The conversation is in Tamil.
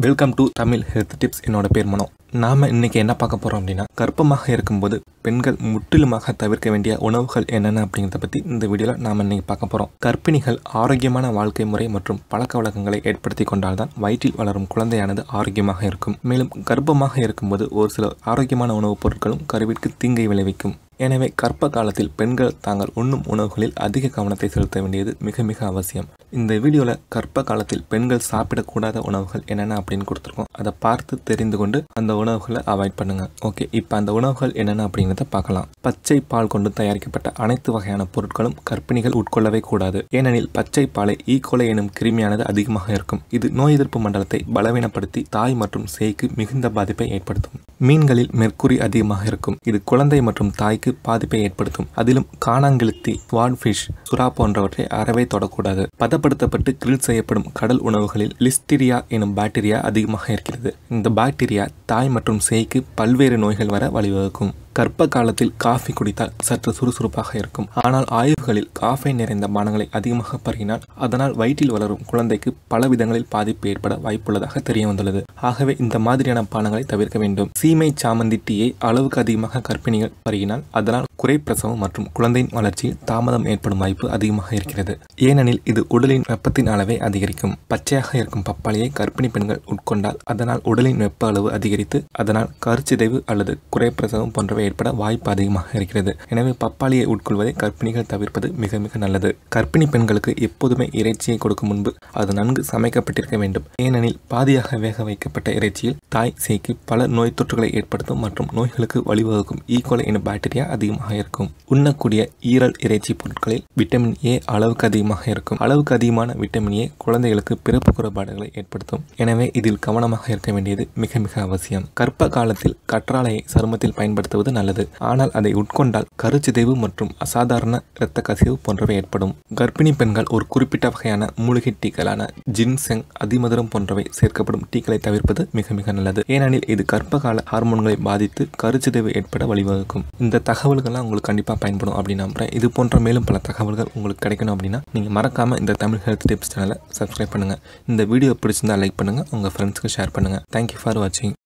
Welcome to Tamil health tips என்னோட பேர் மனோ. நாம இன்னைக்கு என்ன பார்க்க போறோம் அப்படின்னா கர்ப்பமாக இருக்கும்போது பெண்கள் முற்றிலுமாக தவிர்க்க வேண்டிய உணவுகள் என்னென்ன அப்படிங்கிறத பத்தி இந்த வீடியோல நாம இன்னைக்கு பார்க்க போறோம். கர்ப்பிணிகள் ஆரோக்கியமான வாழ்க்கை முறை மற்றும் பழக்க வழக்கங்களை ஏற்படுத்தி கொண்டால்தான் வயிற்றில் வளரும் குழந்தையானது ஆரோக்கியமாக இருக்கும். மேலும் கர்ப்பமாக இருக்கும்போது ஒரு சில ஆரோக்கியமான உணவுப் பொருட்களும் கருவிற்கு தீங்கை விளைவிக்கும். எனவே கர்ப்ப காலத்தில் பெண்கள் தாங்கள் உண்ணும் உணவுகளில் அதிக கவனத்தை செலுத்த வேண்டியது மிக மிக அவசியம். இந்த வீடியோவில் கர்ப்ப காலத்தில் பெண்கள் சாப்பிடக்கூடாத உணவுகள் என்னென்ன அப்படின்னு கொடுத்துருக்கோம். அதை பார்த்து தெரிந்து கொண்டு அந்த உணவுகளை அவாய்ட் பண்ணுங்க. ஓகே இப்போ அந்த உணவுகள் என்னென்ன அப்படிங்கிறத பார்க்கலாம். பச்சை பால் கொண்டு தயாரிக்கப்பட்ட அனைத்து வகையான பொருட்களும் கர்ப்பிணிகள் உட்கொள்ளவே கூடாது. ஏனெனில் பச்சை பாலை e. ஈகோலை எனும் கிருமியானது அதிகமாக இருக்கும். இது நோய் எதிர்ப்பு மண்டலத்தை பலவீனப்படுத்தி தாய் மற்றும் சேய்க்கு மிகுந்த பாதிப்பை ஏற்படுத்தும். மீன்களில் மெர்க்குரி அதிகமாக இருக்கும். இது குழந்தை மற்றும் தாய்க்கு பாதிப்பை ஏற்படுத்தும். அதிலும் காணாங்கெழுத்தி வான்ஃபிஷ் சுறா போன்றவற்றை அறவே தொடக்கூடாது. பதப்படுத்தப்பட்டு கிரில் செய்யப்படும் கடல் உணவுகளில் லிஸ்டிரியா எனும் பாக்டீரியா அதிகமாக இருக்கிறது. இந்த பாக்டீரியா தாய் மற்றும் சேய்க்கு பல்வேறு நோய்கள் வர வழிவகுக்கும். கர்ப்ப காலத்தில் காஃபி குடித்தால் சற்று சுறுசுறுப்பாக இருக்கும். ஆனால் ஆய்வுகளில் காஃபை நிறைந்த பானங்களை அதிகமாக பருகினால் அதனால் வயிற்றில் வளரும் குழந்தைக்கு பல விதங்களில் பாதிப்பு ஏற்பட வாய்ப்புள்ளதாக தெரிய வந்துள்ளது ஆகவே இந்த மாதிரியான பானங்களை தவிர்க்க வேண்டும். சீமை சாமந்தி டீயை அளவுக்கு அதிகமாக கர்ப்பிணிகள் பருகினால் அதனால் குறைப்பிரசவம் மற்றும் குழந்தையின் வளர்ச்சியில் தாமதம் ஏற்படும் வாய்ப்பு அதிகமாக இருக்கிறது. ஏனெனில் இது உடலின் வெப்பத்தின் அளவை அதிகரிக்கும். பச்சையாக இருக்கும் பப்பாளியை கர்ப்பிணி பெண்கள் உட்கொண்டால் அதனால் உடலின் வெப்ப அளவு அதிகரித்து அதனால் கருச்சிதைவு அல்லது குறைப்பிரசவம் போன்றவை ஏற்பட வாய்ப்பு அதிகமாக இருக்கிறது. எனவே பப்பாளியை உட்கொள்வதை கர்ப்பிணிகள் தவிர்ப்பது மிக மிக நல்லது. கர்ப்பிணி பெண்களுக்கு எப்போதுமே இறைச்சியை கொடுக்கும் முன்பு அது நன்கு சமைக்கப்பட்டிருக்க வேண்டும். ஏனெனில் பாதியாக வேக வைக்கப்பட்ட இறைச்சியில் தாய் சேய்க்கு பல நோய் தொற்றுகளை ஏற்படுத்தும் மற்றும் நோய்களுக்கு வழிவகுக்கும் e. ஈகோலை எனும் பாக்டீரியா அதிகமாக இருக்கும். உண்ணக்கூடிய ஈரல் இறைச்சி பொருட்களில் விட்டமின் ஏ அளவுக்கு அதிகமாக இருக்கும். அளவுக்கு அதிகமான விட்டமின் ஏ குழந்தைகளுக்கு பிறப்பு குறைபாடுகளை ஏற்படுத்தும். எனவே இதில் கவனமாக இருக்க வேண்டியது மிக மிக அவசியம். கர்ப்ப காலத்தில் கற்றாழையை சருமத்தில் பயன்படுத்துவது நல்லது. ஆனால் அதை உட்கொண்டால் கருச்சிதைவு மற்றும் அசாதாரண இரத்த கசிவு போன்றவை ஏற்படும். கர்ப்பிணி பெண்கள் ஒரு குறிப்பிட்ட வகையான மூலிகை டீக்களான ஜின்செங் அதிமதுரம் போன்றவை சேர்க்கப்படும் டீக்களை தவிர்ப்பது மிக மிக நல்லது. ஏனெனில் இது கர்ப்பகால ஹார்மோன்களை பாதித்து கருச்சிதைவு ஏற்பட வழிவகுக்கும். இந்த தகவல்கள்லாம் உங்களுக்கு கண்டிப்பாக பயன்படும் அப்படின்னு நம்புறேன். இது போன்ற மேலும் பல தகவல்கள் உங்களுக்கு கிடைக்கணும் அப்படின்னா நீங்கள் மறக்காமல் இந்த தமிழ் ஹெல்த் டிப்ஸ் சேனலை சப்ஸ்கிரைப் பண்ணுங்கள் இந்த வீடியோ பிடிச்சிருந்தா லைக் பண்ணுங்கள் உங்கள் ஃப்ரெண்ட்ஸ்க்கு ஷேர் பண்ணுங்கள் தேங்க்யூ ஃபார் வாட்சிங்